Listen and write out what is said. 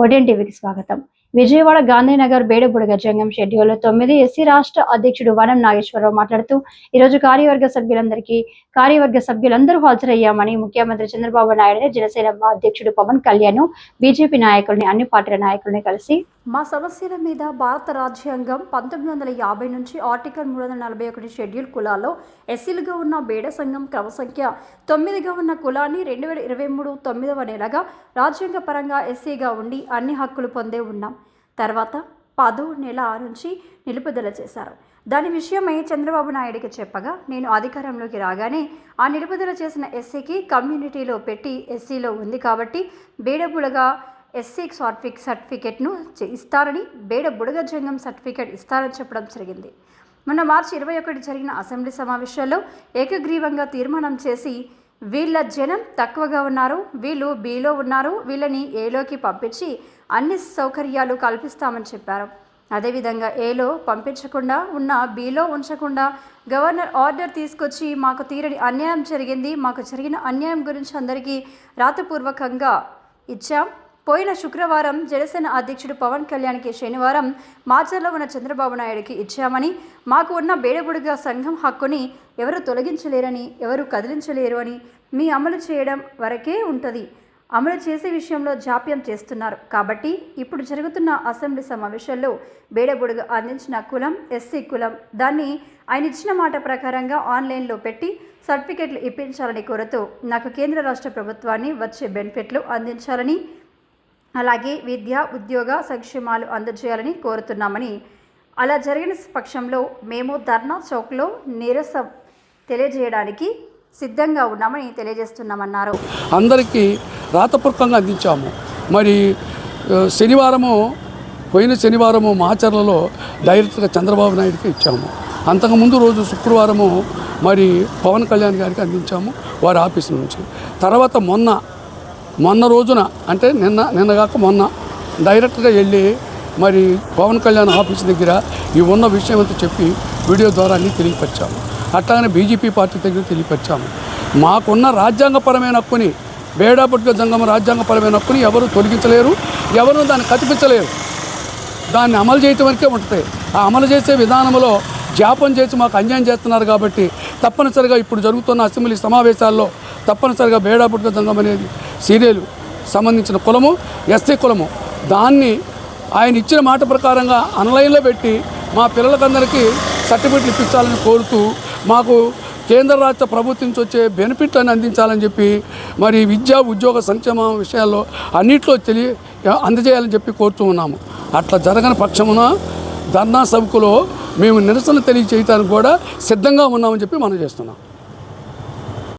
Odean టీవీకి స్వాగతం. విజయవాడ గాంధీనగర్ బేడబుడగ జంగం schedule తొమ్మిది ఎస్సీ రాష్ట్ర అధ్యక్షుడు వనం నాగేశ్వరరావు మాట్లాడుతూ ఈ రోజు కార్యవర్గ సభ్యులందరికీ కార్యవర్గ సభ్యులందరూ హాజరయ్యామని ముఖ్యమంత్రి చంద్రబాబు నాయుడుని జనసేన అధ్యక్షుడు పవన్ కళ్యాణ్ బీజేపీ నాయకుల్ని అన్ని పార్టీల నాయకుల్ని కలిసి మా సమస్యల మీద భారత రాజ్యాంగం పంతొమ్మిది వందల యాభై నుంచి ఆర్టికల్ మూడు వందల నలభై ఒకటి షెడ్యూల్ కులాల్లో ఎస్సీలుగా ఉన్న బేడ సంఘం క్రమ సంఖ్య తొమ్మిదిగా ఉన్న కులాన్ని రెండు వేల ఇరవై మూడు తొమ్మిదవ నెలగా రాజ్యాంగ పరంగా ఎస్సీగా ఉండి అన్ని హక్కులు పొందే ఉన్నాం. తర్వాత పదో నెల నుంచి నిలుపుదల చేశారు. దాని విషయమై చంద్రబాబు నాయుడికి చెప్పగా నేను అధికారంలోకి రాగానే ఆ నిలుపుదల చేసిన ఎస్సీకి కమ్యూనిటీలో పెట్టి ఎస్సీలో ఉంది కాబట్టి బేడబుడగా ఎస్సీ సర్టిఫిక్ సర్టిఫికెట్ను ఇస్తారని బేడ బుడగ జంగం సర్టిఫికెట్ ఇస్తారని చెప్పడం జరిగింది. మొన్న మార్చి ఇరవై ఒకటి జరిగిన అసెంబ్లీ సమావేశాల్లో ఏకగ్రీవంగా తీర్మానం చేసి వీళ్ళ జనం తక్కువగా ఉన్నారు వీళ్ళు బీలో ఉన్నారు వీళ్ళని ఏలోకి పంపించి అన్ని సౌకర్యాలు కల్పిస్తామని చెప్పారు. అదేవిధంగా ఏలో పంపించకుండా ఉన్న బీలో ఉంచకుండా గవర్నర్ ఆర్డర్ తీసుకొచ్చి మాకు తీరని అన్యాయం జరిగింది మాకు జరిగిన అన్యాయం గురించి అందరికీ రాతపూర్వకంగా ఇచ్చాం. పోయిన శుక్రవారం జనసేన అధ్యక్షుడు పవన్ కళ్యాణ్కి శనివారం మార్చర్లో ఉన్న చంద్రబాబు నాయుడుకి ఇచ్చామని మాకు ఉన్న బేడబుడిగా సంఘం హక్కుని ఎవరు తొలగించలేరని ఎవరు కదిలించలేరు అని మీ అమలు చేయడం వరకే ఉంటుంది. అమలు చేసే విషయంలో జాప్యం చేస్తున్నారు. కాబట్టి ఇప్పుడు జరుగుతున్న అసెంబ్లీ సమావేశాల్లో బేడబుడుగు అందించిన కులం ఎస్సీ కులం దాన్ని ఆయన ఇచ్చిన మాట ప్రకారంగా ఆన్లైన్లో పెట్టి సర్టిఫికెట్లు ఇప్పించాలని కోరుతూ నాకు కేంద్ర రాష్ట్ర ప్రభుత్వాన్ని వచ్చే బెనిఫిట్లు అందించాలని అలాగే విద్య ఉద్యోగ సంక్షేమాలు అందజేయాలని కోరుతున్నామని. అలా జరిగిన పక్షంలో మేము ధర్నా చౌక్లో నిరసన తెలియజేయడానికి సిద్ధంగా ఉన్నామని తెలియజేస్తున్నామన్నారు. అందరికీ రాతపూర్వకంగా అందించాము. మరి శనివారము పోయిన శనివారము మాచర్లలో డైరెక్ట్గా చంద్రబాబు నాయుడుకి ఇచ్చాము. అంతకుముందు రోజు శుక్రవారము మరి పవన్ కళ్యాణ్ గారికి అందించాము వారి ఆఫీస్ నుంచి. తర్వాత మొన్న మొన్న రోజున అంటే నిన్న నిన్న కాక మొన్న డైరెక్ట్గా వెళ్ళి మరి పవన్ కళ్యాణ్ ఆఫీస్ దగ్గర ఈ ఉన్న విషయం అంతా చెప్పి వీడియో ద్వారా అన్నీ తెలియపరిచాము. అట్లాగనే బీజేపీ పార్టీ దగ్గర తెలియపరిచాము. మాకున్న రాజ్యాంగపరమైన హక్కుని బేడాపట్టుగా జంగమ రాజ్యాంగపరమైన హక్కుని ఎవరు తొలగించలేరు ఎవరు దాన్ని కతిపించలేరు. దాన్ని అమలు చేయటం వరకే ఉంటుంది. ఆ అమలు చేసే విధానంలో జాపం చేసి మాకు అన్యాయం చేస్తున్నారు కాబట్టి తప్పనిసరిగా ఇప్పుడు జరుగుతున్న అసెంబ్లీ సమావేశాల్లో తప్పనిసరిగా బేడాపుట్టుక సంఘం అనేది సీరియల్ సంబంధించిన కులము ఎస్సీ కులము. దాన్ని ఆయన ఇచ్చిన మాట ప్రకారంగా ఆన్లైన్లో పెట్టి మా పిల్లలకందరికీ సర్టిఫికెట్లు ఇప్పించాలని కోరుతూ మాకు కేంద్ర రాష్ట్ర ప్రభుత్వం నుంచి వచ్చే బెనిఫిట్లను అందించాలని చెప్పి మరి విద్యా ఉద్యోగ సంక్షేమ విషయాల్లో అన్నింటిలో తెలియ అందజేయాలని చెప్పి కోరుతూ ఉన్నాము. అట్లా జరగని పక్షమున ధర్నా సభకులో మేము నిరసన తెలియచేయటానికి కూడా సిద్ధంగా ఉన్నామని చెప్పి మనం చేస్తున్నాం.